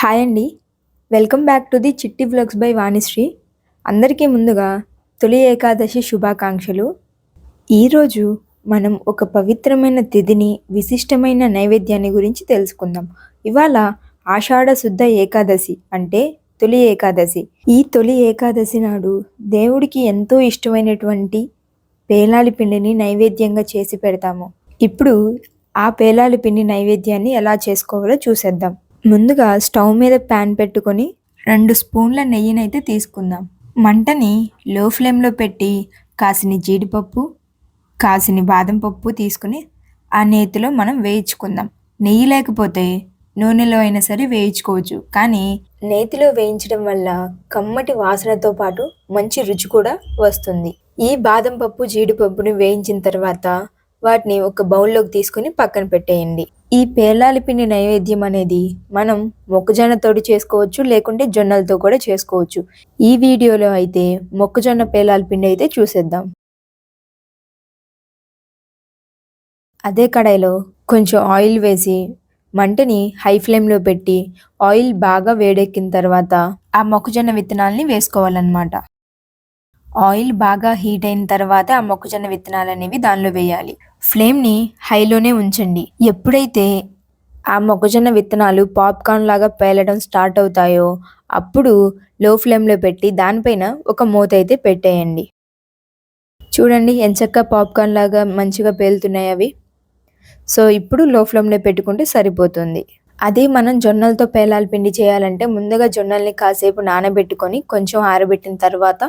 Hi అండి. Welcome back to the Chitti blogs by Vanishri. అందరికీ ముందుగా తొలి ఏకాదశి శుభాకాంక్షలు. ఈరోజు మనం ఒక పవిత్రమైన తిథిని విశిష్టమైన నైవేద్యాన్ని గురించి తెలుసుకుందాం. ఇవాళ ఆషాఢ శుద్ధ ఏకాదశి అంటే తొలి ఏకాదశి. ఈ తొలి ఏకాదశి నాడు దేవుడికి ఎంతో ఇష్టమైనటువంటి పేలాలి పిండిని నైవేద్యంగా చేసి పెడతాము. ఇప్పుడు ఆ పేలాలి పిండి నైవేద్యాన్ని ఎలా చేసుకోవాలో చూసేద్దాం. ముందుగా స్టవ్ మీద ప్యాన్ పెట్టుకొని రెండు స్పూన్ల నెయ్యినైతే తీసుకుందాం. మంటని లో ఫ్లేమ్లో పెట్టి కాసిని జీడిపప్పు కాసిని బాదం పప్పు తీసుకుని ఆ నేతిలో మనం వేయించుకుందాం. నెయ్యి లేకపోతే నూనెలో అయినా సరే వేయించుకోవచ్చు. కానీ నేతిలో వేయించడం వల్ల కమ్మటి వాసనతో పాటు మంచి రుచి కూడా వస్తుంది. ఈ బాదం పప్పు జీడిపప్పుని వేయించిన తర్వాత వాటిని ఒక బౌల్లోకి తీసుకుని పక్కన పెట్టేయండి. ఈ పేలాలి పిండి నైవేద్యం అనేది మనం మొక్కజొన్నతోటి చేసుకోవచ్చు లేకుంటే జొన్నలతో కూడా చేసుకోవచ్చు. ఈ వీడియోలో అయితే మొక్కజొన్న పేలాలి పిండి అయితే చూసేద్దాం. అదే కడాయిలో కొంచెం ఆయిల్ వేసి మంటని హై ఫ్లేమ్లో పెట్టి ఆయిల్ బాగా వేడెక్కిన తర్వాత ఆ మొక్కజొన్న విత్తనాల్ని వేసుకోవాలన్నమాట. ఆయిల్ బాగా హీట్ అయిన తర్వాత ఆ మొక్కజొన్న విత్తనాలు అనేవి దానిలో వేయాలి. ఫ్లేమ్ని హైలోనే ఉంచండి. ఎప్పుడైతే ఆ మొక్కజొన్న విత్తనాలు పాప్కార్న్ లాగా పేలడం స్టార్ట్ అవుతాయో అప్పుడు లో ఫ్లేమ్లో పెట్టి దానిపైన ఒక మూత అయితే పెట్టేయండి. చూడండి ఎంచక్క పాప్కార్న్ లాగా మంచిగా పేలుతున్నాయి అవి. సో ఇప్పుడు లో ఫ్లేమ్లో పెట్టుకుంటే సరిపోతుంది. అదే మనం జొన్నలతో పేలాల పిండి చేయాలంటే ముందుగా జొన్నల్ని కాసేపు నానబెట్టుకొని కొంచెం ఆరబెట్టిన తర్వాత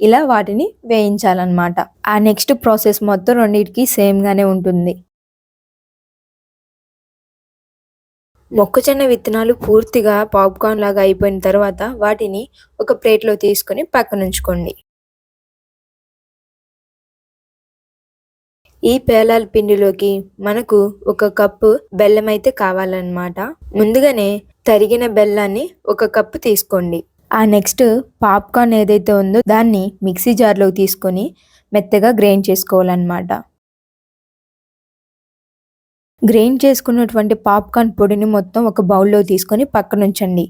ఇలా వాటిని వేయించాలన్నమాట. ఆ నెక్స్ట్ ప్రాసెస్ మొత్తం రెండింటికి సేమ్గానే ఉంటుంది. మొక్కజొన్న విత్తనాలు పూర్తిగా పాప్కార్న్ లాగా అయిపోయిన తర్వాత వాటిని ఒక ప్లేట్లో తీసుకొని పక్కనుంచుకోండి. ఈ పేలాల పిండిలోకి మనకు ఒక కప్పు బెల్లం అయితే కావాలన్నమాట. ముందుగానే తరిగిన బెల్లాన్ని ఒక కప్పు తీసుకోండి. ఆ నెక్స్ట్ పాప్కార్న్ ఏదైతే ఉందో దాన్ని మిక్సీ జార్లోకి తీసుకొని మెత్తగా గ్రైండ్ చేసుకోవాలన్నమాట. గ్రైండ్ చేసుకున్నటువంటి పాప్కార్న్ పొడిని మొత్తం ఒక బౌల్లో తీసుకొని పక్కనుంచండి.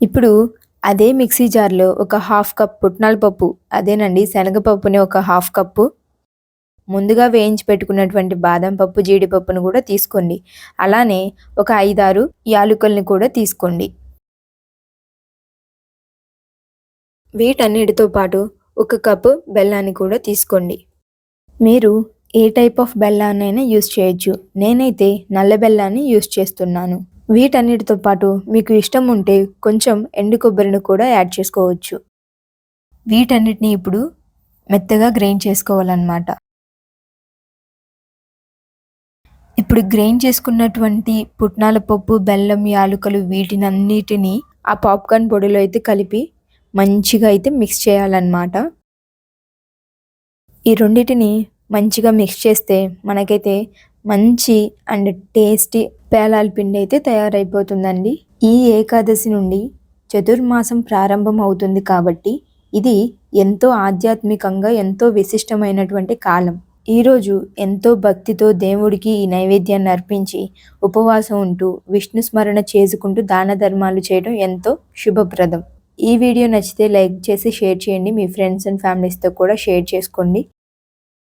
ఇప్పుడు అదే మిక్సీ జార్లో ఒక హాఫ్ కప్ పుట్నాల పప్పు అదేనండి శనగపప్పుని ఒక హాఫ్ కప్పు. ముందుగా వేయించి పెట్టుకున్నటువంటి బాదం పప్పు జీడిపప్పును కూడా తీసుకోండి. అలానే ఒక ఐదారు యాలుకల్ని కూడా తీసుకోండి. వీటన్నిటితో పాటు ఒక కప్పు బెల్లాన్ని కూడా తీసుకోండి. మీరు ఏ టైప్ ఆఫ్ బెల్లాన్నైనా యూస్ చేయొచ్చు. నేనైతే నల్ల బెల్లాన్ని యూస్ చేస్తున్నాను. వీటన్నిటితో పాటు మీకు ఇష్టం ఉంటే కొంచెం ఎండు కొబ్బరిని కూడా యాడ్ చేసుకోవచ్చు. వీటన్నిటిని ఇప్పుడు మెత్తగా గ్రైండ్ చేసుకోవాలన్నమాట. ఇప్పుడు గ్రైండ్ చేసుకున్నటువంటి పుట్నాల పప్పు బెల్లం యాలుకలు వీటినన్నిటిని ఆ పాప్కార్న్ పొడిలో అయితే కలిపి మంచిగా అయితే మిక్స్ చేయాలన్నమాట. ఈ రెండింటిని మంచిగా మిక్స్ చేస్తే మనకైతే మంచి అండ్ టేస్టీ పేలాల పిండి అయితే తయారైపోతుందండి. ఈ ఏకాదశి నుండి చతుర్మాసం ప్రారంభం అవుతుంది కాబట్టి ఇది ఎంతో ఆధ్యాత్మికంగా ఎంతో విశిష్టమైనటువంటి కాలం. ఈరోజు ఎంతో భక్తితో దేవుడికి ఈ నైవేద్యాన్ని అర్పించి ఉపవాసం ఉంటూ విష్ణు స్మరణ చేసుకుంటూ దాన ధర్మాలు చేయడం ఎంతో శుభప్రదం. ఈ వీడియో నచ్చితే లైక్ చేసి షేర్ చేయండి. మీ ఫ్రెండ్స్ అండ్ ఫ్యామిలీస్తో కూడా షేర్ చేసుకోండి.